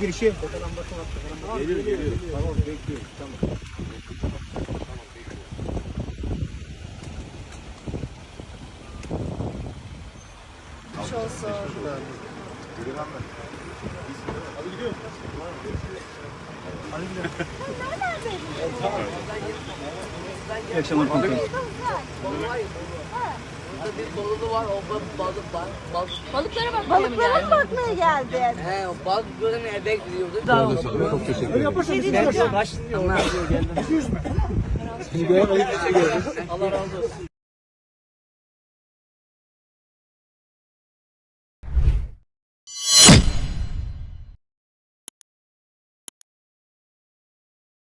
Girişi. Geliyor geliyor. Tamam bekliyorum. Tamam. Geçmiş olsun. Hadi gidiyoruz. İyi akşamlar komutanım. Burada bir balonu var, o balık balık balık balık. Balıklara bakmaya mı Balıklara mı bakmaya geldin? He, o balık görene eve gidiyordu. Daha Çok teşekkür ederim. Yaparsanız Allah razı olsun.